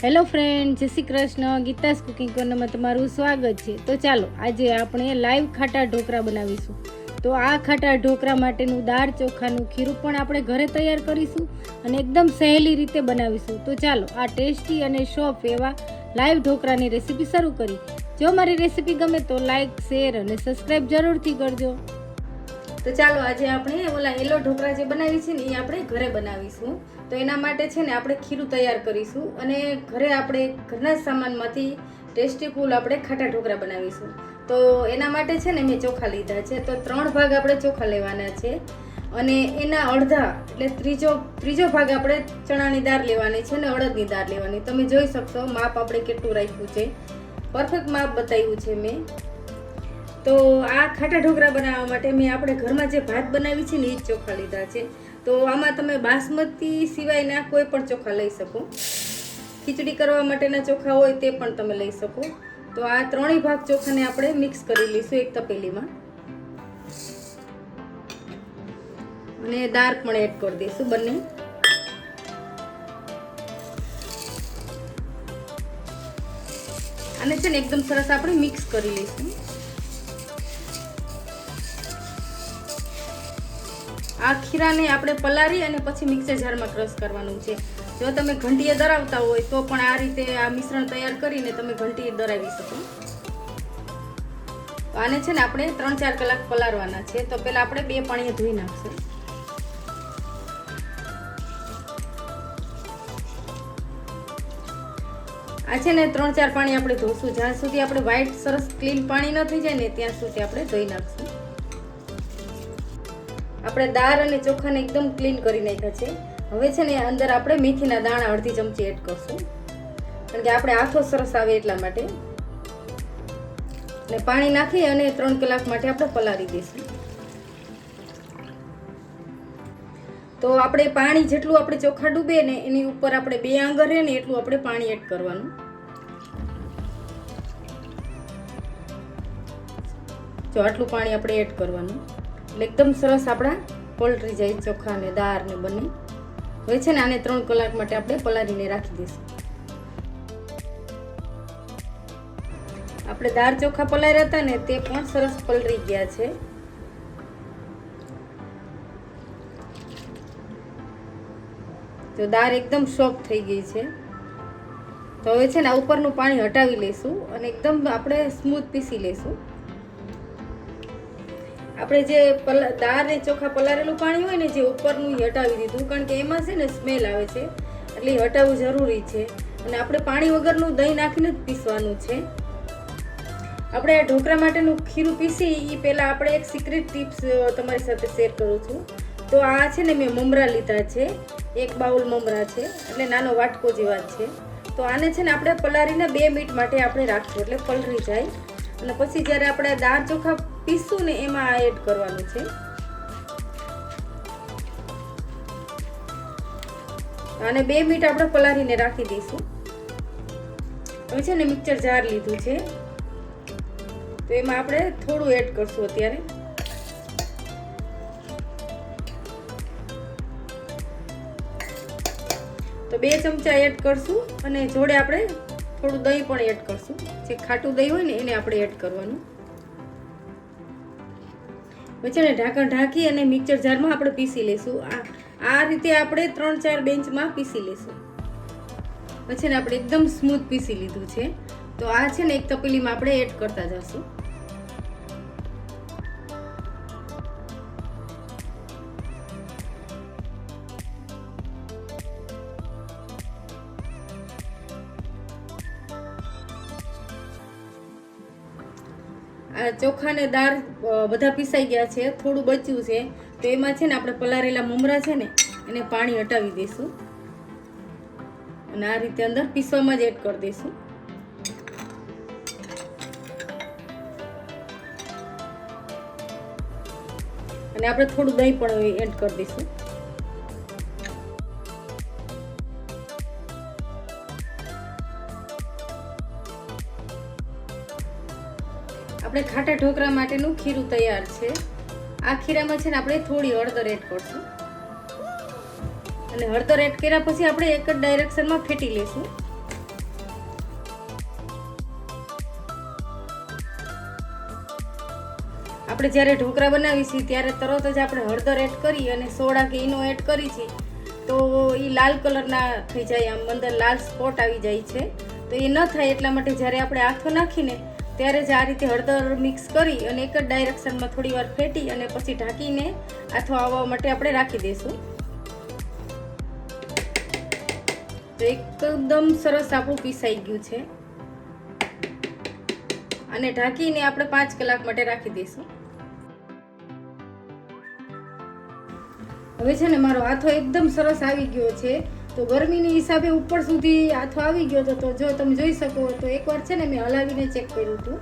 Hello friend જય Shri Krishna. Geeta's cooking કોર્નરમાં તમારું સ્વાગત છે. તો ચાલો, આજે આપણે લાઈવ ખાટા ઢોકળા બનાવીશું. તો આ ખાટા ઢોકળા માટેનું દાળ ચોખાનું ખીરું પણ આપણે ઘરે તૈયાર કરીશું અને એકદમ સહેલી રીતે બનાવીશું. તો ચાલો, આ ટેસ્ટી અને સોફ એવા લાઈવ ઢોકળાની રેસીપી શરૂ કરી જો મારી રેસીપી ગમે તો લાઈક શેર અને સબસ્ક્રાઈબ જરૂરથી કરજો. તો ચાલો, આજે આપણે ઓલા યલો ઢોકળા જે બનાવી છે ને, એ આપણે ઘરે બનાવીશું. તો એના માટે છે ને આપણે ખીરું તૈયાર કરીશું અને ઘરે આપણે ઘરના સામાનમાંથી ટેસ્ટી કુલ આપણે ખાટા ઢોકળા બનાવીશું. તો એના માટે છે ને મેં ચોખા લીધા છે. તો ત્રણ ભાગ આપણે ચોખા લેવાના છે અને એના અડધા એટલે ત્રીજો ત્રીજો ભાગ આપણે ચણાની દાળ લેવાની છે અને અડદની દાળ લેવાની. તમે જોઈ શકશો માપ આપણે કેટલું રાખ્યું છે. પરફેક્ટ માપ બતાવ્યું છે મેં. તો આ ખાટા ઢોકળા બનાવવા માટે મેં આપણે ઘરમાં જે ભાત બનાવી છે ને એ જ ચોખા લીધા છે. તો આમાં તમે બાસમતી સિવાયના કોઈ પણ ચોખા લઈ શકો. ખીચડી કરવા માટેના ચોખા હોય તે પણ તમે લઈ શકો. તો આ ત્રણેય ભાગ ચોખાને આપણે મિક્સ કરી લઈશું એક તપેલીમાં. અને દાળ પણ એડ કરી દઈશું બંને. આને છે ને એકદમ સરસ આપણે મિક્સ કરી લઈશું. આ ખીરાને આપણે પલાળી અને પછી મિક્સર જારમાં ક્રશ કરવાનું છે. જો તમે ઘંટીએ દરાવતા હોય તો પણ આ રીતે આ મિશ્રણ તૈયાર કરીને તમે ઘંટીએ દરાવી શકો. આને છે ને આપણે ત્રણ ચાર કલાક પલાળવાના છે. તો પહેલાં આપણે બે પાણીએ ધોઈ નાખશું. આ છે ને ત્રણ ચાર પાણી આપણે ધોશું. જ્યાં સુધી આપણે વ્હાઈટ સરસ ક્લીન પાણી ન થઈ જાય ને, ત્યાં સુધી આપણે ધોઈ નાખશું. આપણે દાળ અને ચોખાને એકદમ ક્લીન કરી નાખ્યા છે. હવે છે ને અંદર આપણે મેથીના દાણા અડધી ચમચી એડ કરશું. કારણ કે આપણે આથો સરસ આવે એટલા માટે. અને પાણી નાખી અને ત્રણ કલાક માટે આપણે પલાળી દઈશું. તો આપણે પાણી જેટલું આપણે ચોખા ડૂબે ને એની ઉપર આપણે બે આંગર રહે ને એટલું આપણે પાણી એડ કરવાનું. જો આટલું પાણી આપણે એડ કરવાનું. એટલે એકદમ સરસ આપણા પોલ્ટ્રી જાય, ચોખા અને દાળ ને બંને. હવે છે ને, આને ત્રણ કલાક માટે આપણે પલાળીને રાખી દઈશું. આપણે દાળ, ચોખા પલાળ્યા હતા ને, તે પણ સરસ પલળી ગયા છે. તો દાળ એકદમ સોફ્ટ થઈ ગઈ છે. તો હવે છે ને ઉપરનું પાણી હટાવી લઈશું અને એકદમ આપણે સ્મૂથ પીસી લઈશું. આપણે જે દાળ ને ચોખા પલારેલું પાણી હોય ને જે ઉપરનું એ હટાવી દીધું, કારણ કે એમાં છે ને સ્મેલ આવે છે, એટલે હટાવવું જરૂરી છે. અને આપણે પાણી વગરનું દહીં નાખીને જ પીસવાનું છે. આપણે આ ઢોકળા માટેનું ખીરું પીસી એ પહેલાં આપણે એક સિક્રેટ ટિપ્સ તમારી સાથે શેર કરું છું. તો આ છે ને મેં મમરા લીધા છે, એક બાઉલ મમરા છે, એટલે નાનો વાટકો જેવા છે. તો આને છે ને આપણે પલાળીને બે મિનિટ માટે આપણે રાખશું, એટલે પલળી જાય. અને પછી જ્યારે આપણે દાળ ચોખા પીસું ને એમાં એડ કરવાનું છે. અને બે મિનિટ આપણે પલાળીને રાખી દઈશું. હવે છે ને મિક્સર જાર લીધું છે. તો એમાં આપણે થોડું એડ કરશું અત્યારે. તો બે ચમચા એડ કરશું અને જોડે આપણે થોડું દહીં પણ એડ કરશું. જે ખાટું દહીં હોય ને એને આપણે એડ કરવાનું. ને ઢાંકણ ઢાંકી અને મિક્સર જારમાં આપણે પીસી લઈશું. આ આ રીતે આપણે ત્રણ ચાર બેન્ચમાં પીસી લઈશું. પછી આપણે એકદમ સ્મૂથ પીસી લીધું છે. તો આ છે ને એક તપેલીમાં આપણે એડ કરતા જશું. આ ચોખા ને દાળ બધા પીસાઈ ગયા છે, થોડું બચ્યું છે. તો એમાં છે ને આપણે પલારેલા મમરા છે ને, એને પાણી હટાવી દઈશું. અને આ રીતે અંદર પીસવામાં જ એડ કરી દઈશું. અને આપણે થોડું દહીં પણ એડ કરી દઈશું. આપણે ખાટા ઢોકળા માટેનું ખીરું તૈયાર છે. આ ખીરામાં છે ને આપણે થોડી હળદર એડ કરશું. અને હળદર એડ કર્યા પછી આપણે એક જ ડાયરેક્શનમાં ફેટી લઈશું આપણે જ્યારે ઢોકળા બનાવીશું ત્યારે તરત જ આપણે હળદર એડ કરી અને સોડા કે ઈનો એડ કરી છે, તો એ લાલ કલરના થઈ જાય, આમ અંદર લાલ સ્પોટ આવી જાય છે. તો એ ન થાય એટલા માટે જ્યારે આપણે આથો નાખીને ત્યારે જ આ રીતે હળદર મિક્સ કરી અને એક જ ડાયરેક્શનમાં થોડી વાર ફેટી અને પછી ઢાંકીને આથો આવવા માટે આપણે રાખી દઈશું. તો એકદમ સરસ આપણું પીસાઈ ગયું છે. અને ઢાંકીને આપણે પાંચ કલાક માટે રાખી દઈશું. હવે છે ને મારો હાથો એકદમ સરસ આવી ગયો છે. તો ગરમીની હિસાબે ઉપર સુધી હાથો આવી ગયો હતો, તો જો તમે જોઈ શકો તો એકવાર છે ને મેં હલાવીને ચેક કર્યું હતું.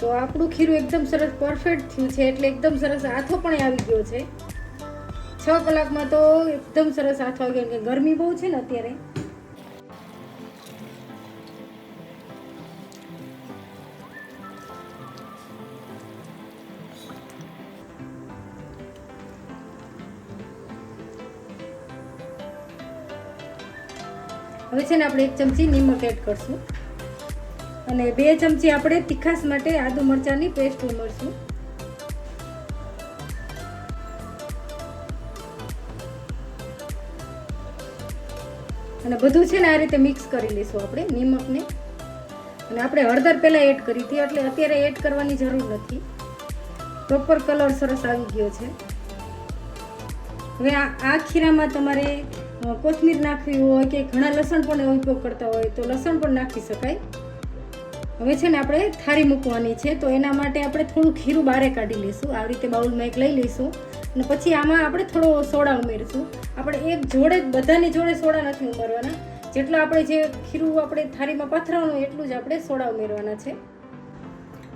તો આપણું ખીરું એકદમ સરસ પરફેક્ટ થયું છે, એટલે એકદમ સરસ હાથો પણ આવી ગયો છે. છ કલાકમાં તો એકદમ સરસ હાથો આવી ગયો ગરમી બહુ છે ને અત્યારે. હવે છે ને આપણે એક ચમચી નિમક એડ કરશું. અને બે ચમચી આપણે તીખાસ માટે આદુ મરચાંની પેસ્ટ ઉમેરશું. અને બધું છે ને આ રીતે મિક્સ કરી લઈશું આપણે નિમકને. અને આપણે હળદર પહેલાં એડ કરી હતી, એટલે અત્યારે એડ કરવાની જરૂર નથી. પ્રોપર કલર સરસ આવી ગયો છે. હવે આ ખીરામાં તમારે કોથમીર નાખવી હોય કે ઘણા લસણ પણ ઉપયોગ કરતા હોય તો લસણ પણ નાખી શકાય. હવે છે ને આપણે થાળી મૂકવાની છે તો એના માટે આપણે થોડું ખીરું બારે કાઢી લઈશું. આવી રીતે બાઉલમાં એક લઈ લઈશું. અને પછી આમાં આપણે થોડો સોડા ઉમેરીશું. આપણે એક જોડે બધાની જોડે સોડા નથી ઉમેરવાના. જેટલું આપણે જે ખીરું આપણે થાળીમાં પાથરવાનું એટલું જ આપણે સોડા ઉમેરવાના છે.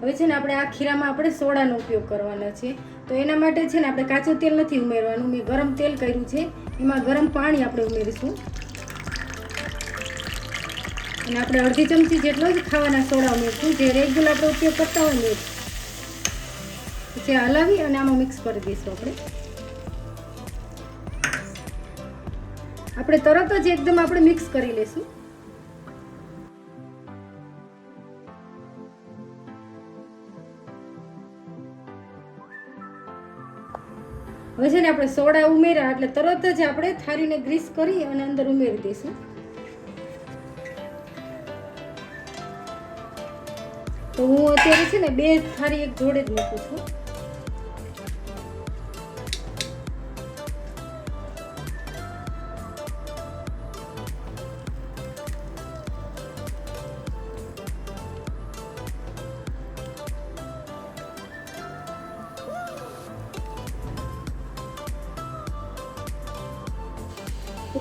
હવે છે ને આપણે આ ખીરામાં આપણે સોડાનો ઉપયોગ કરવાના છે. તો એના માટે છે ને આપણે કાચું તેલ નથી ઉમેરવાનું. મેં ગરમ તેલ કર્યું છે. એમાં ગરમ પાણી આપણે ઉમેરીશું. અને આપણે અડધી ચમચી જેટલો જ ખાવાના સોડા ઉમેરીશું, જે રેગ્યુલર આપણે ઉપયોગ કરતા હોય એ પછી હલાવી અને આમાં મિક્સ કરી દઈશું આપણે. આપણે તરત જ એકદમ આપણે મિક્સ કરી લઈશું. હવે છે ને આપણે સોડા ઉમેર્યા, એટલે તરત જ આપણે થાળીને ગ્રીસ કરી અને અંદર ઉમેરી દઈશું. તો હું અત્યારે છે ને બે થાળી એક જોડે જ મૂકું છું.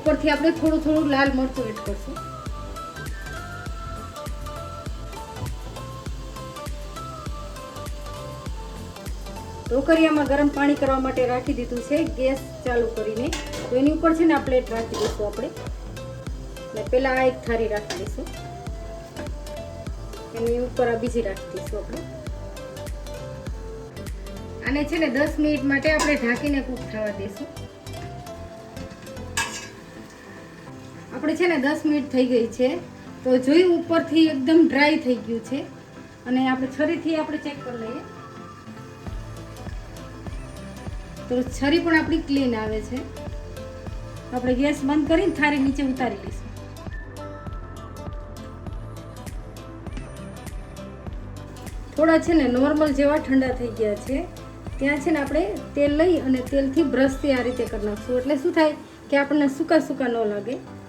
ઉપરથી આપણે થોડું થોડું લાલ મરચું એડ કરશું. ઢોકરિયામાં ગરમ પાણી કરવા માટે રાખી દીધું છે, ગેસ ચાલુ કરીને. તો એની ઉપર છે ને આ પ્લેટ રાખી દઈશું આપણે. અને પહેલાં આ એક થાળી રાખી દઈશું. એની ઉપર આ બીજી રાખી દઈશું આપણે. આને છે ને દસ મિનિટ માટે આપણે ઢાંકીને કૂક થવા દઈશું. આપણે છે ને દસ મિનિટ થઈ ગઈ છે. તો જોયું ઉપરથી એકદમ ડ્રાય થઈ ગયું છે. અને આપણે છરીથી આપણે ચેક કરી લઈએ. તો છરી પણ આપણી ક્લીન આવે છે. આપણે ગેસ બંધ કરીને થારી નીચે ઉતારી લઈશું. થોડા છે ને નોર્મલ જેવા ઠંડા થઈ ગયા છે. ત્યાં છે ને આપણે તેલ લઈ અને તેલથી બ્રશથી આ રીતે કરી નાખશું. એટલે શું થાય કે આપણને સૂકા સૂકા ન લાગે.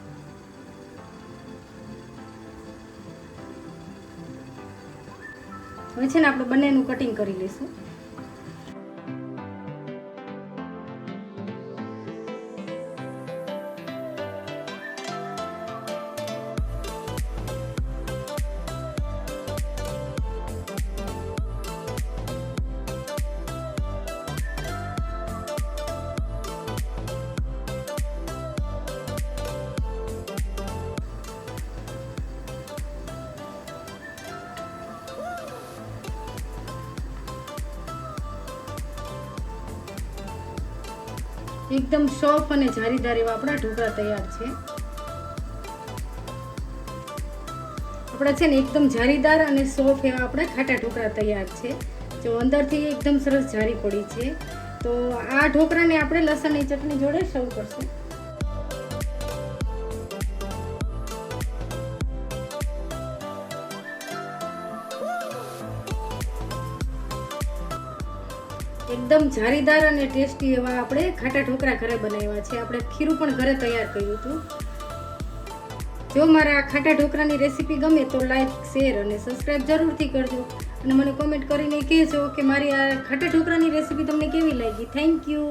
હવે છે ને આપણે બંનેનું કટિંગ કરી લઈશું. એકદમ સોફ્ટ અને જારીદાર એવા આપણા ઢોકળા તૈયાર છે. આપણા છે ને એકદમ જારીદાર અને સોફ્ટ એવા આપણે ખાટા ઢોકળા તૈયાર છે. જો અંદરથી એકદમ સરસ જારી પડી છે. તો આ ઢોકળાને આપણે લસણની ચટણી જોડે સર્વ કરશું. એકદમ જારીદાર અને ટેસ્ટી એવા આપણે ખાટા ઢોકળા ઘરે બનાવ્યા છે. આપણે ખીરું પણ ઘરે તૈયાર કર્યું હતું. જો મારા ખાટા ઢોકળાની રેસીપી ગમે તો લાઈક, શેર અને સબસ્ક્રાઈબ જરૂરથી કરજો. અને મને કોમેન્ટ કરીને કહેજો કે મારી આ ખાટા ઢોકળાની રેસીપી તમને કેવી લાગી. Thank you.